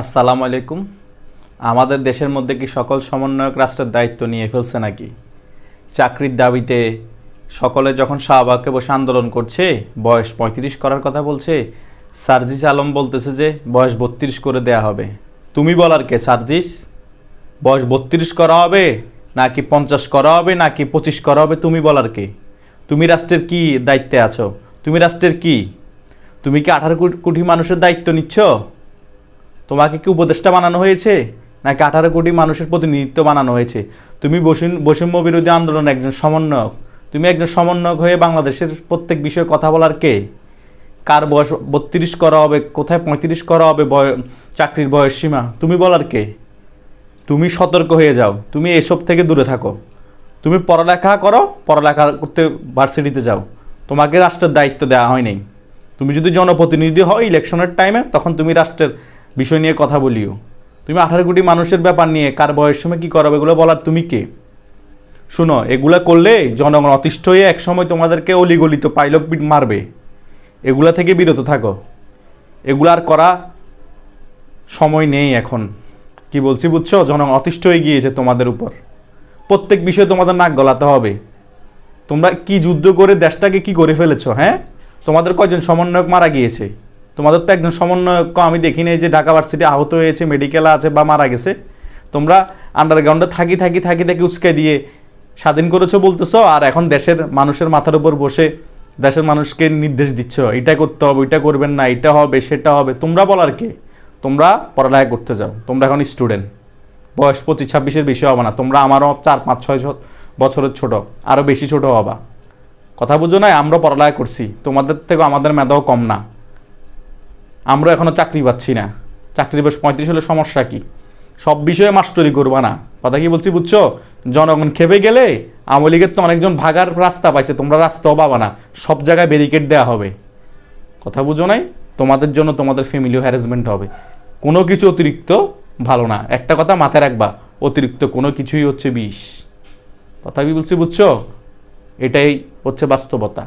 আসসালামু আলাইকুম। আমাদের দেশের মধ্যে কি সকল সমন্বয়ক রাষ্ট্রের দায়িত্ব নিয়ে ফেলছে নাকি? চাকরির দাবিতে সকলে যখন শাহবাগকে বসে আন্দোলন করছে, বয়স পঁয়ত্রিশ করার কথা বলছে, সার্জিস আলম বলতেছে যে বয়স বত্রিশ করে দেয়া হবে। তুমি বলার কে সার্জিস? বয়স বত্রিশ করা হবে, নাকি পঞ্চাশ করা হবে, নাকি পঁচিশ করা হবে, তুমি বলার কে? তুমি রাষ্ট্রের কি দায়িত্বে আছো? তুমি রাষ্ট্রের কি? তুমি কি আঠারো কোটি মানুষের দায়িত্ব নিচ্ছ? তোমাকে কি উপদেষ্টা বানানো হয়েছে? নাকি আঠারো কোটি মানুষের প্রতিনিধিত্ব বানানো হয়েছে? তুমি বৈষম্য বিরোধী আন্দোলনের একজন সমন্বয়ক। তুমি একজন সমন্বয়ক হয়ে বাংলাদেশের প্রত্যেক বিষয়ে কথা বলার কে? কার বয়স বত্রিশ করা হবে? কোথায় পঁয়ত্রিশ করা হবে বয় চাকরির বয়স সীমা? তুমি বলার কে? তুমি সতর্ক হয়ে যাও। তুমি এসব থেকে দূরে থাকো। তুমি পড়ালেখা করো, পড়ালেখা করতে ভার্সিটিতে যাও। তোমাকে রাষ্ট্রের দায়িত্ব দেওয়া হয়নি। তুমি যদি জনপ্রতিনিধি হও ইলেকশনের টাইমে, তখন তুমি রাষ্ট্রের বিষয় নিয়ে কথা বলিও। তুমি আঠারো কোটি মানুষের ব্যাপার নিয়ে কার বয়স সময় কী করবে এগুলো বলার তুমি কে? শুনো, এগুলা করলে জনগণ অতিষ্ঠ হয়ে একসময় তোমাদেরকে অলিগলিত পাইলট মারবে। এগুলা থেকে বিরত থাকো। এগুলা আর করা সময় নেই এখন। কি বলছি বুঝছ? জনগণ অতিষ্ঠ হয়ে গিয়েছে তোমাদের উপর। প্রত্যেক বিষয়ে তোমাদের নাক গলাতে হবে। তোমরা কি যুদ্ধ করে দেশটাকে কি করে ফেলেছো হ্যাঁ? তোমাদের কয়জন সমন্বয়ক মারা গিয়েছে? তোমাদের তো একজন সমন্বয়ক, আমি দেখি নাই যে ঢাকা ভার্সিটি আহত হয়েছে মেডিকেল আছে বা মারা গেছে। তোমরা আন্ডারগ্রাউন্ডে থাকি থাকি থাকি থাকি উস্কে দিয়ে স্বাধীন করেছ বলতেছো, আর এখন দেশের মানুষের মাথার উপর বসে দেশের মানুষকে নির্দেশ দিচ্ছ, এটা করতে হবে এটা করবেন না, এটা হবে, সেটা হবে। তোমরা বলার কে? তোমরা পড়ালেখা করতে যাও, তোমরা এখন স্টুডেন্ট বয়স পঁচিশ, ছাব্বিশের বেশি হবে না, তোমরা আমারও চার, পাঁচ, ছয় বছরের ছোট আরও বেশি ছোট হবা। কথা বুঝো না আমরা পড়ালেখা করছি, তোমাদের থেকে আমাদের মেধাও কম না। আমরা এখনও চাকরি পাচ্ছি না। চাকরি বয়স পঁয়ত্রিশ হলে সমস্যা কি? সব বিষয়ে মাস্টরি করবা না। কথা কি বলছি বুঝছ? জনগণ খেপে গেলে আওয়ামী লীগের তো অনেকজন ভাগার রাস্তা পাইছে, তোমরা রাস্তাও পাবা না। সব জায়গায় ব্যারিকেড দেওয়া হবে। কথা বুঝো নাই? তোমাদের জন্য তোমাদের ফ্যামিলিও হ্যারাসমেন্ট হবে। কোনো কিছু অতিরিক্ত ভালো না। একটা কথা মাথায় রাখবা, অতিরিক্ত কোনো কিছুই হচ্ছে বিষ। কথা কি বলছি বুঝছ? এটাই হচ্ছে বাস্তবতা।